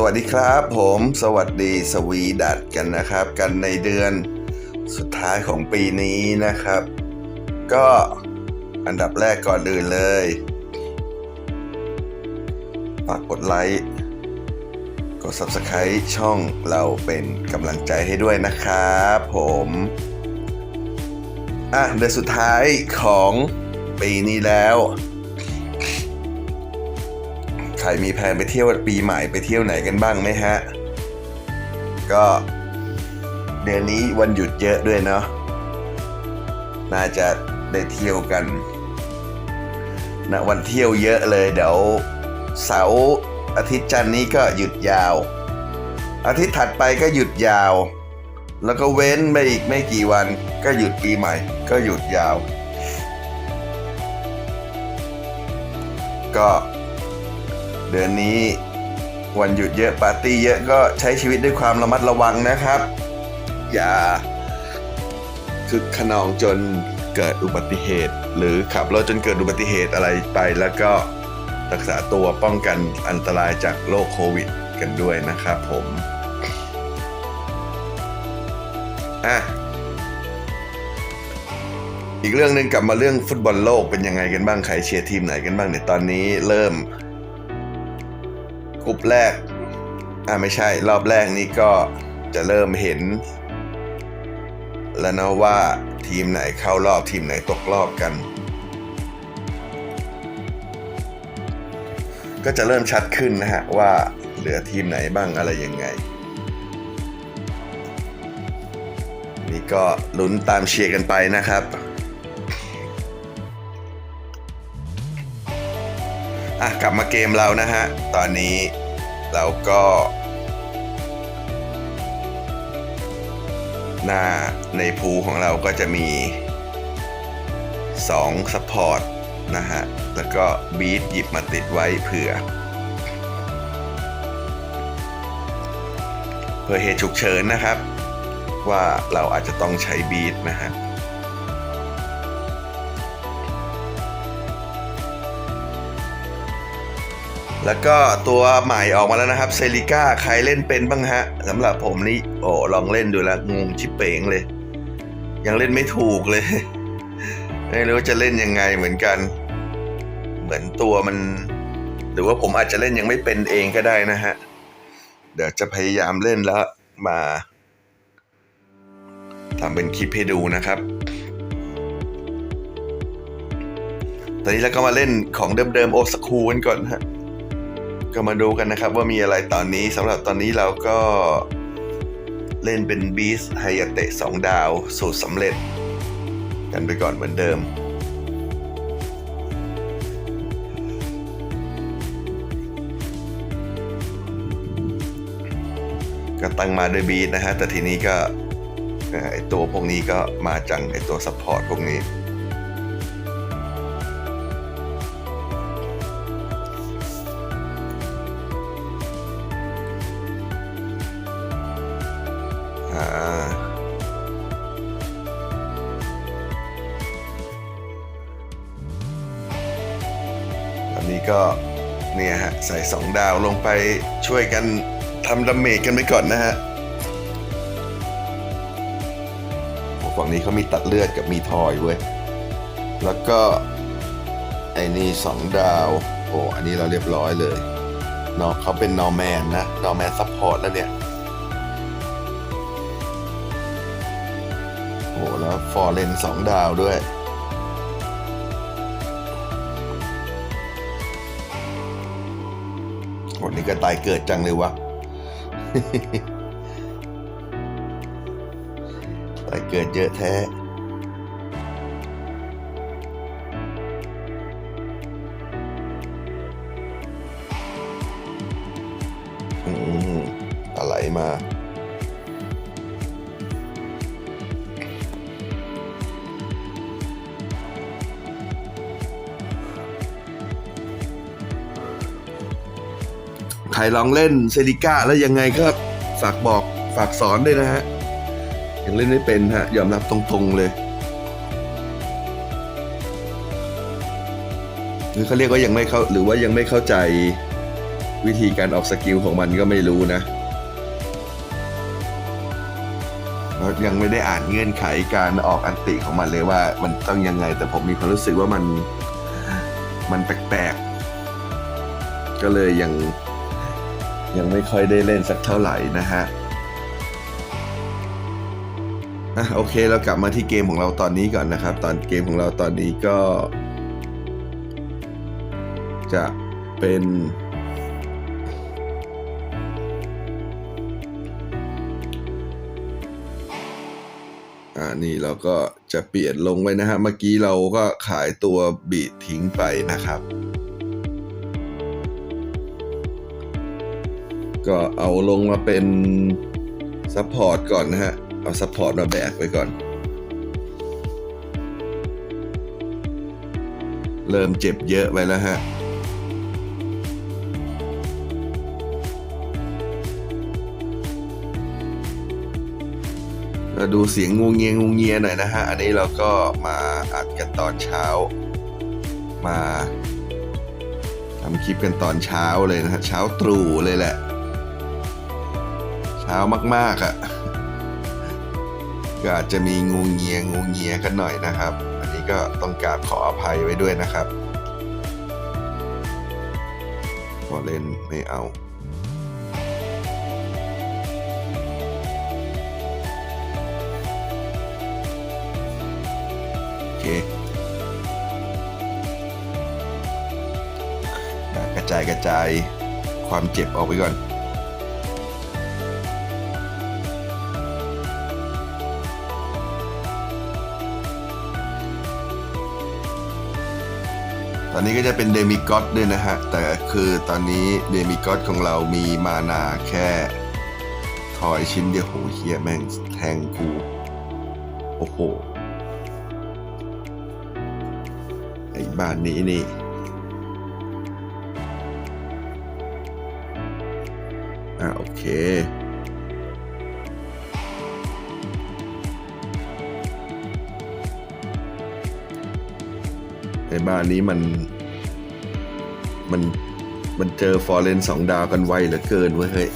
สวัสดีครับผมสวัสดีสวีดัตกันนะครับ กันในเดือนสุดท้ายของปีนี้นะครับ ก็อันดับแรกก่อนอื่นเลยฝากกดไลค์กด Subscribe ช่องเราเป็นกำลังใจให้ด้วยนะครับผมอะเดือนสุดท้ายของปีนี้แล้ว ใครมีแผนไปเที่ยวปีใหม่ไปเที่ยวไหนกันบ้างไหมฮะ ก็เดือนนี้วันหยุดเยอะด้วยเนาะน่าจะได้เที่ยวกันนะวันเที่ยวเยอะเลยเดี๋ยวเสาร์อาทิตย์จันนี้ก็หยุดยาว อาทิตย์ถัดไปก็หยุดยาว แล้วก็เว้นไปอีกไม่กี่วันก็หยุดปีใหม่ ก็หยุดยาว ก็ เดือนนี้วันหยุดเยอะปาร์ตี้เยอะก็ใช้ชีวิตด้วยความระมัดระวังนะครับ อย่าคึกขนองจนเกิดอุบัติเหตุ หรือขับรถจนเกิดอุบัติเหตุอะไรไป แล้วก็รักษาตัวป้องกันอันตรายจากโรคโควิด กันด้วยนะครับผมอะอีกเรื่องหนึ่งกลับมาเรื่องฟุตบอลโลกเป็นยังไงกันบ้างใครเชียร์ทีมไหนกันบ้างเนี่ยตอนนี้เริ่ม กลุ่มแรก อ่าไม่ใช่รอบแรกนี้ก็จะเริ่มเห็น แล้วนะว่าทีมไหนเข้ารอบทีมไหนตกรอบกัน ก็จะเริ่มชัดขึ้นนะฮะว่าเหลือทีมไหนบ้างอะไรยังไง นี่ก็ลุ้นตามเชียร์กันไปนะครับ อะกลับมาเกมเรานะฮะ ตอนนี้เราก็หน้าในภูของเราก็จะมี2ซัพพอร์ตนะฮะ แล้วก็บีทหยิบมาติดไว้เผื่อ เพื่อเหตุฉุกเฉินนะครับ ว่าเราอาจจะต้องใช้บีทนะฮะ แล้วก็ตัวใหม่ออกมาแล้วนะครับเซริก้าใครเล่นเป็นบ้างฮะสำหรับผมนี่โอ้ลองเล่นดูแล้วงงชิบเป๋งเลย ยังเล่นไม่ถูกเลย ไม่รู้จะเล่นยังไงเหมือนกัน เหมือนตัวมัน หรือว่าผมอาจจะเล่นยังไม่เป็นเองก็ได้นะฮะ เดี๋ยวจะพยายามเล่นแล้วมาทำเป็นคลิปให้ดูนะครับตอนนี้เราก็มาเล่นของเดิมๆโอสคูกันก่อนฮะ ก็มาดูกันนะครับว่ามีอะไรตอนนี้สำหรับตอนนี้เราก็เล่นเป็นบีสไฮยาเตะสองดาว สูตรสำเร็จ กันไปก่อนเหมือนเดิม ก็ตั้งมาด้วยบีสนะฮะ แต่ทีนี้ก็ไอตัวพวกนี้ก็มาจังไอตัวซัพพอร์ตพวกนี้ ดาวลงไปช่วยกันทำดาเมจกันไปก่อนนะฮะโอ้ฝั่งนี้เขามีตัดเลือดกับมีทอยเว้ย แล้วก็ไอ้นี่สองดาว โอ้อันนี้เราเรียบร้อยเลยเนาะเขาเป็นนอร์แมนนะ นอร์แมนซัพพอร์ตแล้วเนี่ยโอ้โหแล้วฟอร์เรนสองดาวด้วย ตายเกิดจังเลยวะ ตายเกิดเยอะแท้อืมอะไรมา ครลองเล่นเซริก้าแล้วยังไงก็ฝากบอกฝากสอนด้วยนะฮะยังเล่นไม่เป็นฮะยอมรับตรงๆเลยหรือเขาเรียกว่ายังไม่เข้าหรือว่ายังไม่เข้าใจวิธีการออกสกิลของมันก็ไม่รู้นะยังไม่ได้อ่านเงื่อนไขการออกอันติของมันเลยว่ามันต้องยังไง แต่ผมมีความรู้สึกว่ามันมันแปลกๆก็เลยยัง ยังไม่ค่อยได้เล่นสักเท่าไหร่นะฮะอะโอเคเรากลับมาที่เกมของเราตอนนี้ก่อนนะครับ ตอนเกมของเราตอนนี้ก็ จะเป็นอ่านี่เราก็จะเปลี่ยนลงไว้นะฮะ เมื่อกี้เราก็ขายตัวบีดทิ้งไปนะครับ ก็เอาลงมาเป็นซัพพอร์ตก่อนนะฮะ เอาซัพพอร์ตมาแบกไว้ก่อน เริ่มเจ็บเยอะไปแล้วฮะเราดูเสียงงูเงียงูเงียหน่อยนะฮะ อันนี้เราก็มาอัดกันตอนเช้า มาทำคลิปกันตอนเช้าเลยนะฮะ เช้าตรู่เลยแหละ เช้ามากๆอะ่ะก็อาจจะมีงูเงียงูเงียกันหน่อยนะครับ อันนี้ก็ต้องกราบขออภัยไว้ด้วยนะครับพอเล่นไม่เอาโอเคกระจายกระจายความเจ็บออกไปก่อน อนนี้ก็จะเป็นเดมิกอ d ด้วยนะฮะ แต่คือตอนนี้เดมิกอ d ของเรามีมานาแค่ทอยชิ้นเดียวโหเฮียแม่งแทงกู โอ้โห ไอ้บ้านนี้นี่อะโอเค ไอ้บ้านนี้มันมันมันเจอฟอร์เรนสองดาวกันไวเหลือเกินเว้ย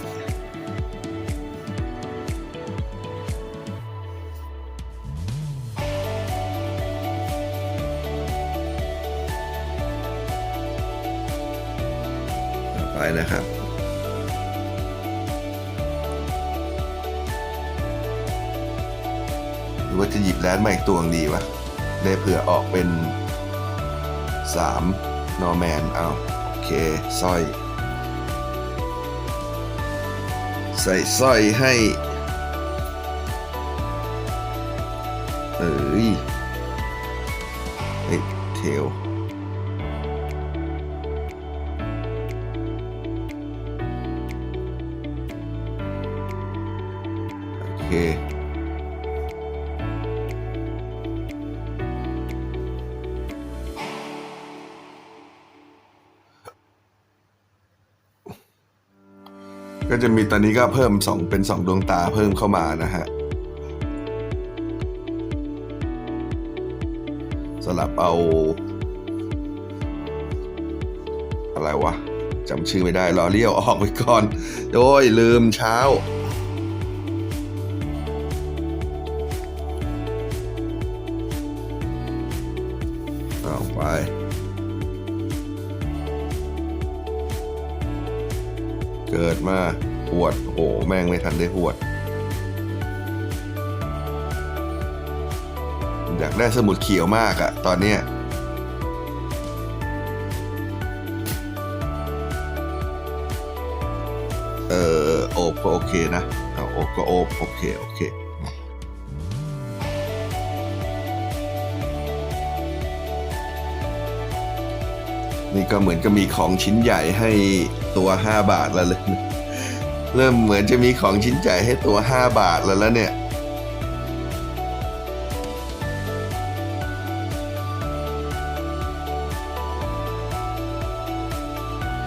ไปนะครับหรือว่าจะหยิบแลนด์มาอีกตัวหนึ่งดีวะได้เผื่อออกเป็น สามนอร์แมนเอาโอเคสร้อย ใส่สร้อยให้เอ้ยเฮ้ยเทลโอเค ก็จะมีตอนนี้ก็เพิ่มสองเป็นสองดวงตาเพิ่มเข้ามานะฮะสลับเอา อะไรวะจำชื่อไม่ได้รอเลี้ยวออกไปก่อน โอ้ยลืมเช้าเอาไป เกิดมาหวดโอ้แม่งไม่ทันได้หวด อยากได้สมุดเขียวมากอะตอนเนี้ยเออโอบก็โอเคนะเอาโอบก็โอบโอเค โอเคนี่ก็เหมือนก็มีของชิ้นใหญ่ให้ ตัว 5 บาทแล้วเลยเริ่มเหมือนจะมีของชิ้นใหญ่ให้ตัว 5 บาทแล้วแล้วเนี่ย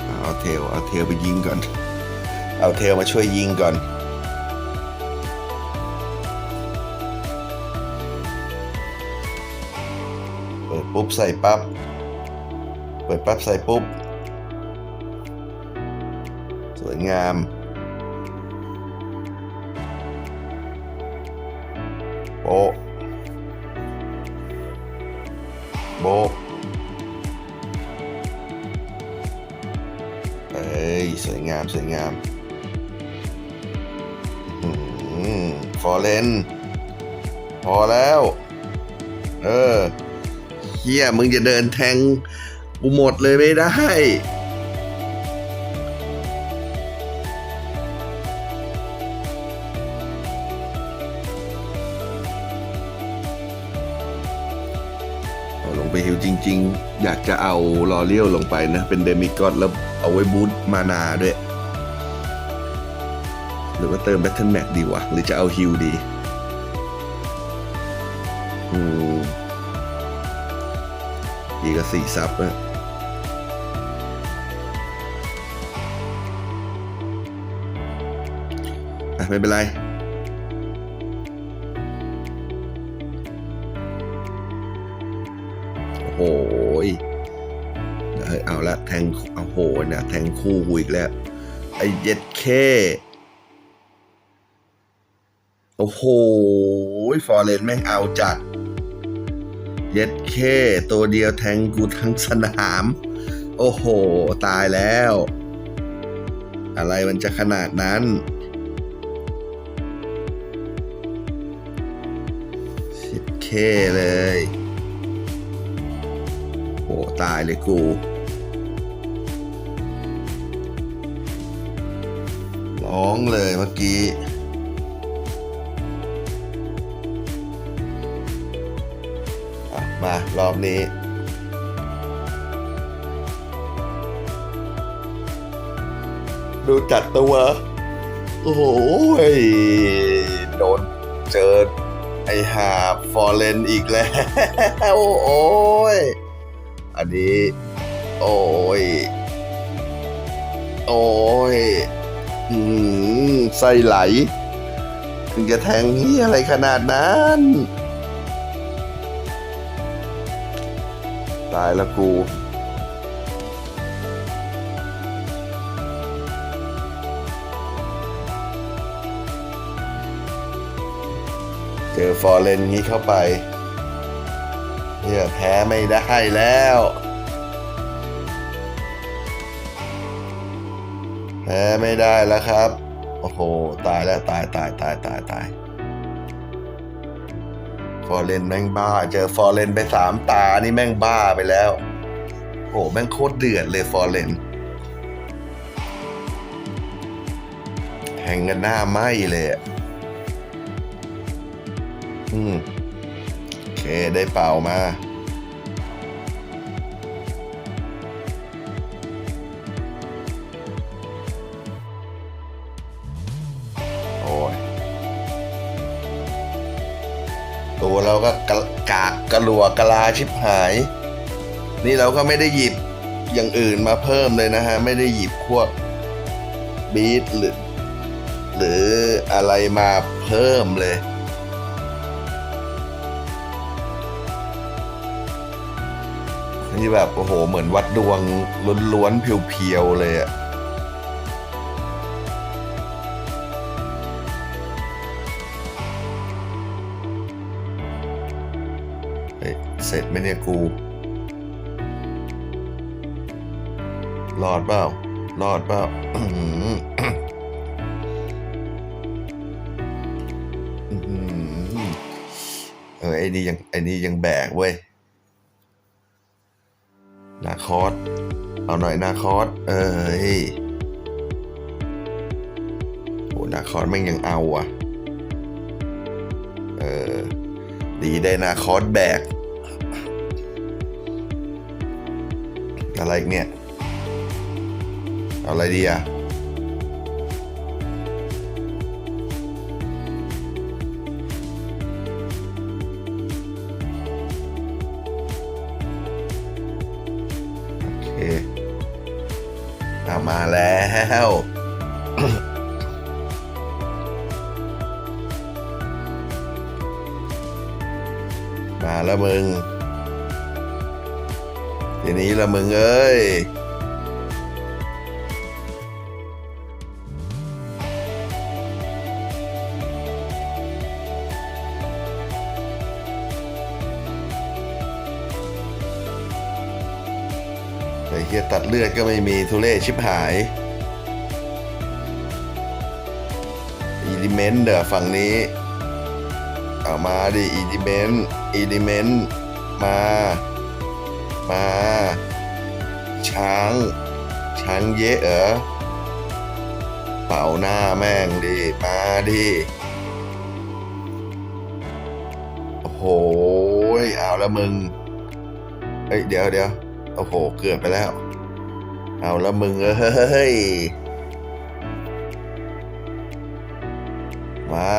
เอาเทลเอาเทลไปยิงก่อน เอาเทลมาช่วยยิงก่อนเปิดปุ๊บใส่ปั๊บ เปิดปั๊บใส่ปุ๊บ วยงาม โบโบเอ้ยสวยงาม สวยงามอืมฟอร์เรนพอแล้ว เออเฮียมึงจะเดินแทงกูหมดเลยไม่ได้ ลงไปฮิวจริง ๆ อยากจะเอาลอเลียวลงไปนะ เป็นเดมิกอดแล้วเอาไว้บูตมานาด้วย หรือว่าเติมแบทเทิลแม็กดีวะ หรือจะเอาฮิวดี อืมดีก็สี่ซับนอะไม่เป็นไร โอ้โหยเอาละแทงเอาโหนี่ยแทงคู่กูอีกแล้ว ไอ้เย็ดเคโอ้โหฟอร์เรนแม่งเอาจัด เย็ดเคตัวเดียวแทงกูทั้งสนาม โอ้โห ตายแล้ว อะไรมันจะขนาดนั้นสิบเคเลย โอ้ตายเลยกู ร้องเลยเมื่อกี้ มารอบนี้ดูจัดตัว โอ้โหยโดนเจอไอหาฟอร์เรนอีกแล้ว โอ้ย นี้ โอ้ย โอ้ย อืมไส้ไหลถึงจะแทงนี่อะไรขนาดนั้น ตายแล้วกูเจอฟอร์เรนงี้เข้าไปเนี่ยแพ้ไม่ได้แล้ว ไม่ได้แล้วครับ โอ้โห ตายแล้วตายตายตายตายตายฟอร์เรนแม่งบ้า เจอฟอร์เรนไปสามตา นี่แม่งบ้าไปแล้ว โอ้แม่งโคตรเดือดเลยฟอร์เรนแทงกันหน้าไหมเลยอะอืม โอเค ได้เป่ามา ตัวเราก็กะกากกระหลัวกะลาชิบหาย นี่เราก็ไม่ได้หยิบอย่างอื่นมาเพิ่มเลยนะฮะ ไม่ได้หยิบพวกบีทหรือ หรืออะไรมาเพิ่มเลย นี่แบบ โอ้โห เหมือนวัดดวงล้วนๆเพียวๆเลยอะ เนี่ยกูรอดเปล่ารอดเปล่าเออไอ้นี่ยังไอ้นี่ยังแบกเว้ยนาคอสเอาหน่อยนาคอสเอ้ยโหนาคอสแม่งยังเอาอะ เออ ดีได้นาคอสแบก อะไรอีกเนี่ย อะไรดีอะโอเคเอามาแล้ว มาแล้วมึง นี้ละมึงเอ้ยไอ้เฮียตัดเลือดก็ไม่มีทุเรศชิบหายอีดิเมนเด้อฝั่งนี้เอามาดิอีดิเมนต์อีดิเมนมา มาช้าง ช้างเยอะเหรอเป่าหน้าแม่งดิมาดิโอ้โหเอาล้วมึงเฮ้ยเดี๋ยวเดี๋ยวโอ้โห เกือบไปแล้ว เอาล้วมึงเอ้ยมา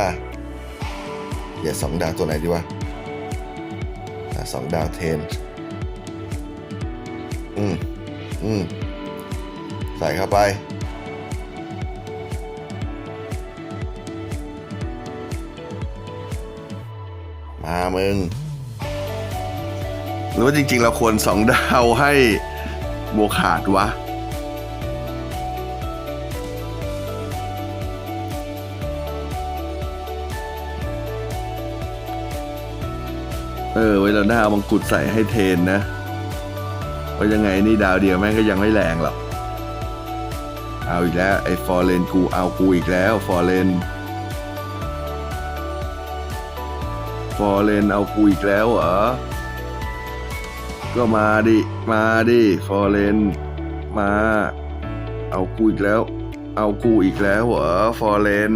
เดี๋ยวสองดาวตัวไหนดีวะสองดาวเทน อืม อืม ใส่เข้าไป มามึง หรือว่าจริง ๆ เราควรสองดาวให้โบวขาดวะเออไว้เราหน้าเอามังกุฎใส่ให้เทนนะ เพราะยังไงนี่ดาวเดียวแม่งก็ยังไม่แรงหรอก เอาอีกแล้ว ไอ้ฟอร์เรนกูเอากูอีกแล้วฟอร์เรนฟอร์เรนเอากูอีกแล้วเหรอ ก็มาดิ มาดิฟอร์เรนมา เอากูอีกแล้ว เอากูอีกแล้วเหรอฟอร์เรน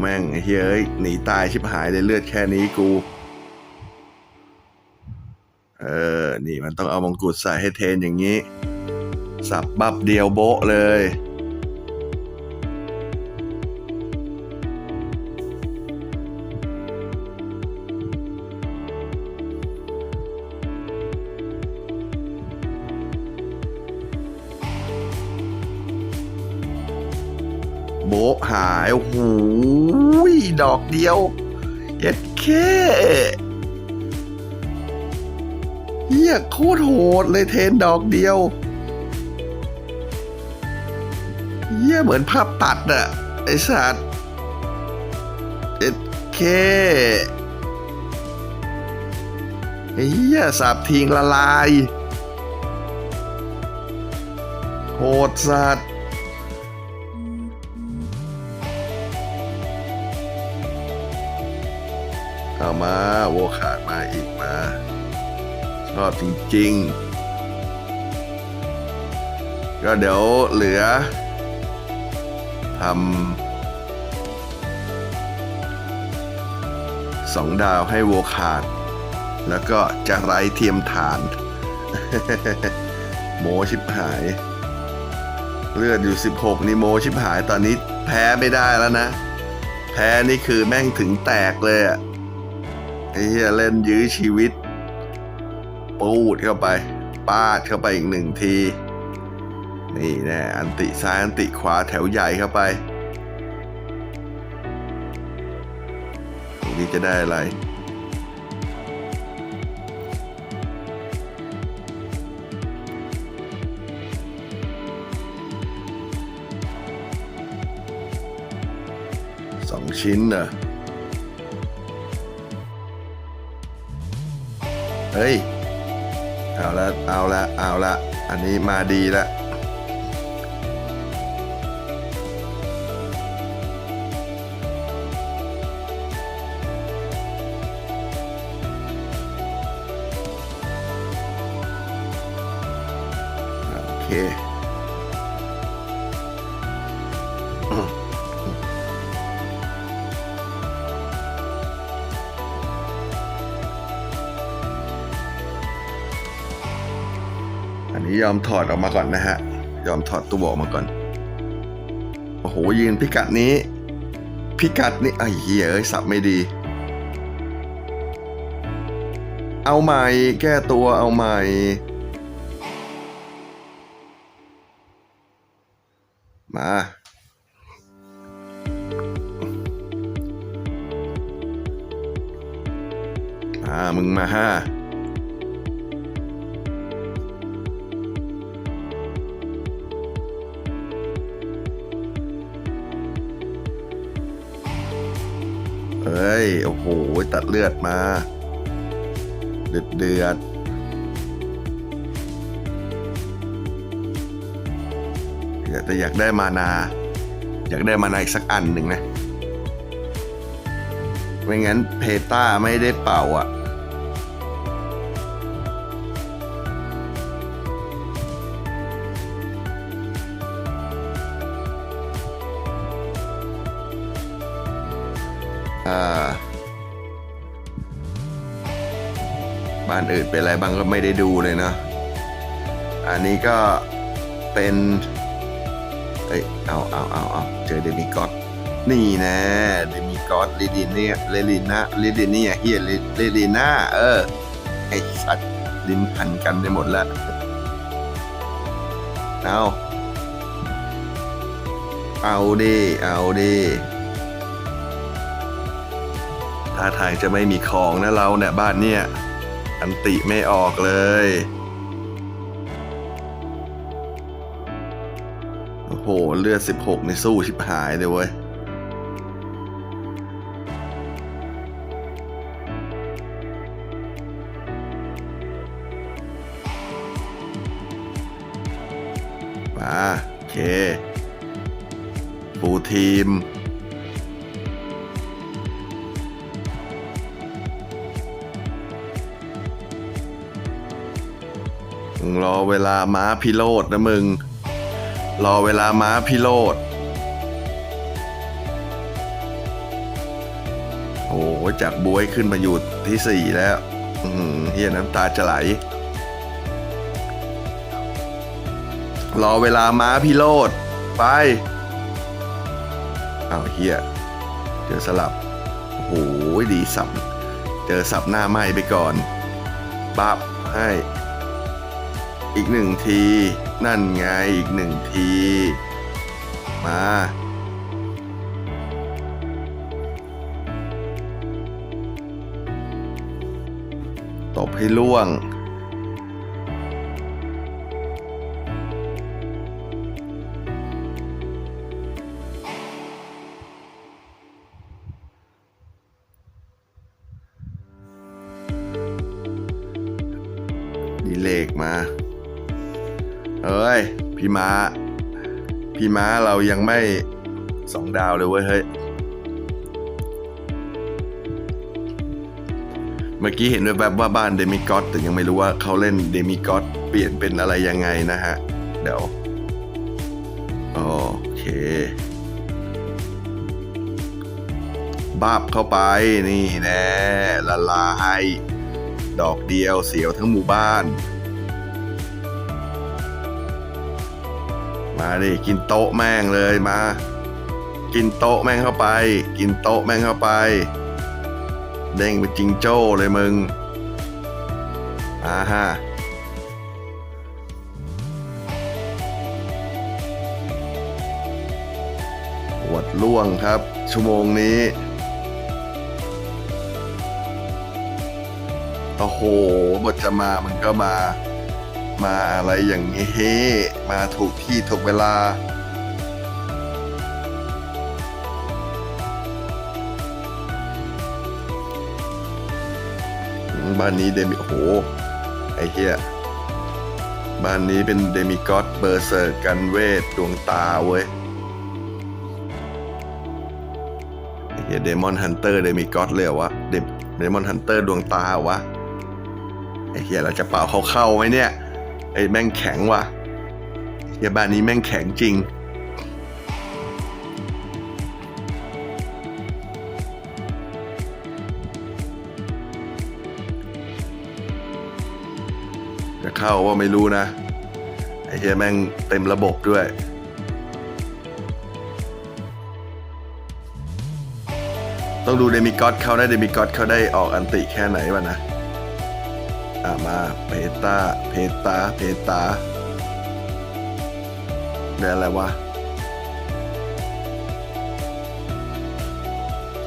แม่งเฮ้ยหนีตายชิบหายเลยเลือดแค่นี้กู เออ นี่มันต้องเอามงกุฎใส่ให้เทนอย่างนี้ สับบับเดียวโบะเลย โบะหายโอ้โห ดอกเดียวเย็ดแค่เฮียโคตรโหดเลยเทนดอกเดียวเฮียเหมือนภาพตัดอะไอสัตว์เย็ดแค่เฮียสับทิ้งละลาย โหดสัตว์ เอามาโวขาดมาอีกมา ชอบจริงๆ ก็เดี๋ยวเหลือทำสองดาวให้โวขาด แล้วก็จะไร้เทียมฐาน โมชิบหาย เลือดอยู่ 16 นี่โมชิบหายตอนนี้แพ้ไม่ได้แล้วนะ แพ้นี่คือแม่งถึงแตกเลยอะ ไอ้เหี้ยเล่นยื้อชีวิต ปูดเข้าไปปาดเข้าไปอีกหนึ่งที นี่แน่อันติซ้ายอันติขวาแถวใหญ่เข้าไปตรงนี้จะได้อะไรสองชิ้นเห เฮ้ย เอาละ เอาละ เอาละ อันนี้มาดีละ อมถอดออกมาก่อนนะฮะ ยอมถอดตัวออกมาก่อน โอ้โหยืนพิกัดนี้ พิกัดนี้ไอ้เหี้ยเอ้ยสับไม่ดี เอาใหม่แก้ตัวเอาใหม่มามามึงมาห้า เอ้ย โอ้โห ตัดเลือดมา เดือดเดือดแต่อยากได้มานา อยากได้มานาอีกสักอันหนึ่งนะ ไม่งั้นเพต้าไม่ได้เป่าอะ บ้านอื่นเป็นอะไรบ้างก็ไม่ได้ดูเลยเนาะอันนี้ก็เป็นเอ้ยเอาเอาเอาเอาเจอเดมิกอสนี่นะเดมิกอสลิดิเนียเลลิน่าลิดิเนียเฮียเลลิน่าเออไอสัตว์ลิ้นพันกันไปหมดล้วเอาเอาดิเอาดิ ท่าทางจะไม่มีของนะเราเนี่ยบ้านเนี่ย อันติไม่ออกเลย โอ้โห เลือด 16 ในสู้ชิบหายเลยเว้ยมาโอเคฟูทีม รอเวลาม้าพิโรดนะมึง รอเวลาม้าพิโรดโอ้โหจากบวยขึ้นมาอยู่ที่สี่แล้วเฮียน้ำตาจะไหล รอเวลาม้าพิโรดไปอ้าวเฮียเจอสลับโอ้โหดีสับเจอสับหน้าไหมไปก่อนบับให้ อีกหนึ่งที นั่นไงอีกหนึ่งที มา ตบให้ล่วง ม้า พี่ม้าเรายังไม่สองดาวเลยเว้ยเฮ้ย เมื่อกี้เห็นแบบๆว่าบ้านเดมิกอสแต่ยังไม่รู้ว่าเขาเล่นเดมิกอสเปลี่ยนเป็นอะไรยังไงนะฮะ เดี๋ยว โอเค บาบเข้าไปนี่แน่ละลาย ดอกเดียวเสียวทั้งหมู่บ้าน มาดิกินโต๊ะแม่งเลยมา กินโต๊ะแม่งเข้าไป กินโต๊ะแม่งเข้าไป เด้งเป็นจิงโจ้เลยมึงอ่าฮะหวดล่วงครับ ชั่วโมงนี้โอ้โหบทจะมามันก็มา มาอะไรอย่างนี้เฮมาถูกที่ถูกเวลา บ้านนี้เดมิโอ้โห ไอ้เหี้ย บ้านนี้เป็นเดมิกอสเบอร์เซอร์กันเวท ดวงตาเว้ยไอ้เหี้ยเดมอนฮันเตอร์เดมิกอสเลยเหรอวะ เดเดมอนฮันเตอร์ดวงตาเหรอวะไอ้เหี้ยเราจะเป่าเขาเข้าไหมเนี่ย ไอ้แม่งแข็งว่ะเหี้ยบ้านนี้แม่งแข็งจริง จะเข้าว่าไม่รู้นะ ไอ้เหี้ยแม่งเต็มระบบด้วยต้องดูเดมิกอสเขาได้เดมิกอสเขาได้ออกอันติแค่ไหนวะนะ อ่ามาเพตาเพตาเพตาได้อะไรวะ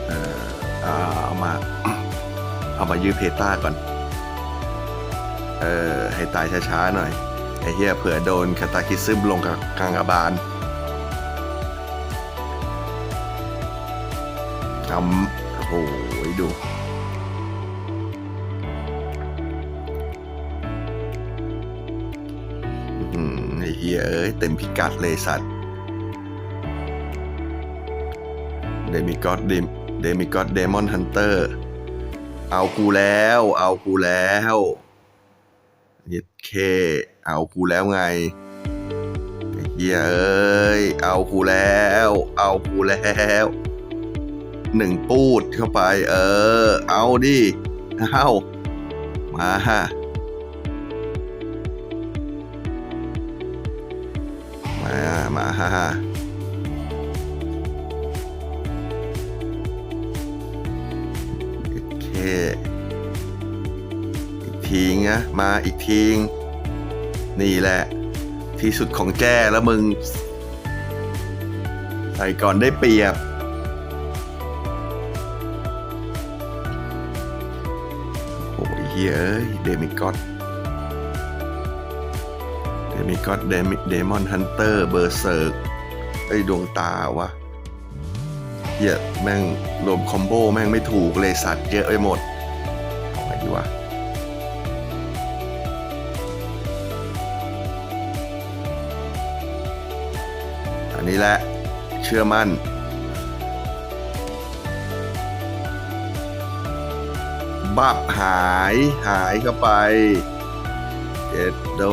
เอ่ออ่าเอามา เอามายื้อเพตาก่อน เออ ให้ตายช้าๆหน่อย ไอ้เหี้ยเผื่อโดนคาตาคิซึมลงกับกลางอาบานทำโอ้โหดู ฮียเอ้ยเต็มพิกัดเลยสัตว์เดมิกอดเดมิกอดเดมอนฮันเตอร์เอากูแล้ว เอากูแล้วเย็ดเค เอากูแล้วไงเฮียเอ้ยเอากูแล้ว เอากูแล้วหนึ่งปูดเข้าไป เออ เอาดิเอามาฮะ มามาฮ่าฮ่าโอเค อีกทีนะมาอีกทีงนี่แหละ ที่สุดของแจ้แล้วมึง ใส่ก่อนได้เปรียบโอ้ยเฮ้ย เดมิกอด มิกอดเดมิเดมอนฮันเตอร์เบอร์เซิร์กไอ้ดวงตาวะเหี้ยแม่งรวมคอมโบแม่งไม่ถูกเลยสัตว์เยอะไปหมดเอาไงดีวะอันนี้แหละ เชื่อมั่น บับหายหายเข้าไป เจ็ดโด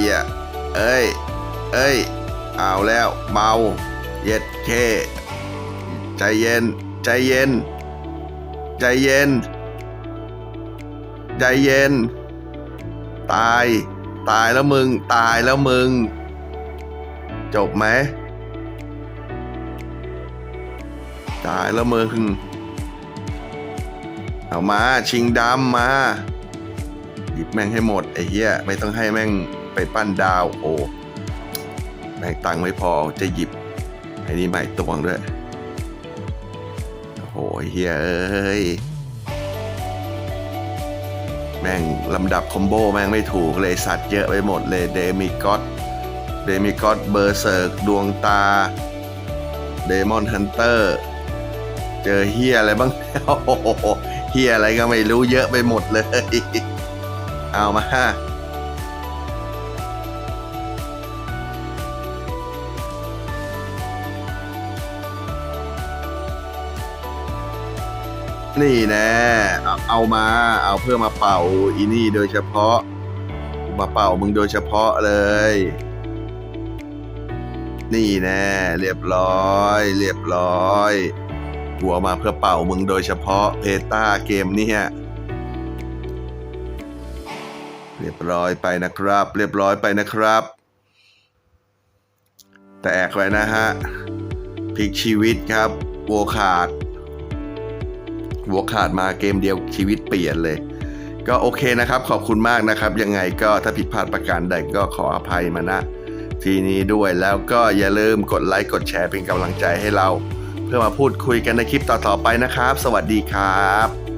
หี้ย เอ้ย เอ้ย เอาแล้ว เมา เย็ดเค ใจเย็น ใจเย็น ใจเย็น ใจเย็น ตาย ตายแล้วมึง ตายแล้วมึง จบไหม ตายแล้วมึง เอามา ชิงดำมาหยิบแม่งให้หมดไอ้เหี้ย ไม่ต้องให้แม่ง ปปั้นดาวโอ้แม่งตังไม่พอจะหยิบไอ้นี่ใหม่ตวงด้วยโอ้โหเหี้ยเอ้ยแม่งลำดับคอมโบแม่งไม่ถูกเลยสัตว์เยอะไปหมดเลยเดมิกอดเดมิกอดเบอร์เซิร์กดวงตาเดมอนฮันเตอร์เจอเฮียอะไรบ้างโอ้เฮียอะไรก็ไม่รู้เยอะไปหมดเลย เอามา นี่แน่เอาเอามา เอาเพื่อมาเป่าอีนี่โดยเฉพาะ มาเป่ามึงโดยเฉพาะเลย นี่แน่เรียบร้อย เรียบร้อยหัวมาเพื่อเป่ามึงโดยเฉพาะเพตาเกมเนี่ยเรียบร้อยไปนะครับ เรียบร้อยไปนะครับ แตกไว้นะฮะพลิกชีวิตครับวัวขาด หัวขาดมาเกมเดียวชีวิตเปลี่ยนเลย ก็โอเคนะครับ ขอบคุณมากนะครับ ยังไงก็ถ้าผิดพลาดประการใดก็ขออภัยมานะทีนี้ด้วยแล้วก็อย่าลืมกดไลค์กดแชร์เป็นกำลังใจให้เรา เพื่อมาพูดคุยกันในคลิปต่อๆไปนะครับ สวัสดีครับ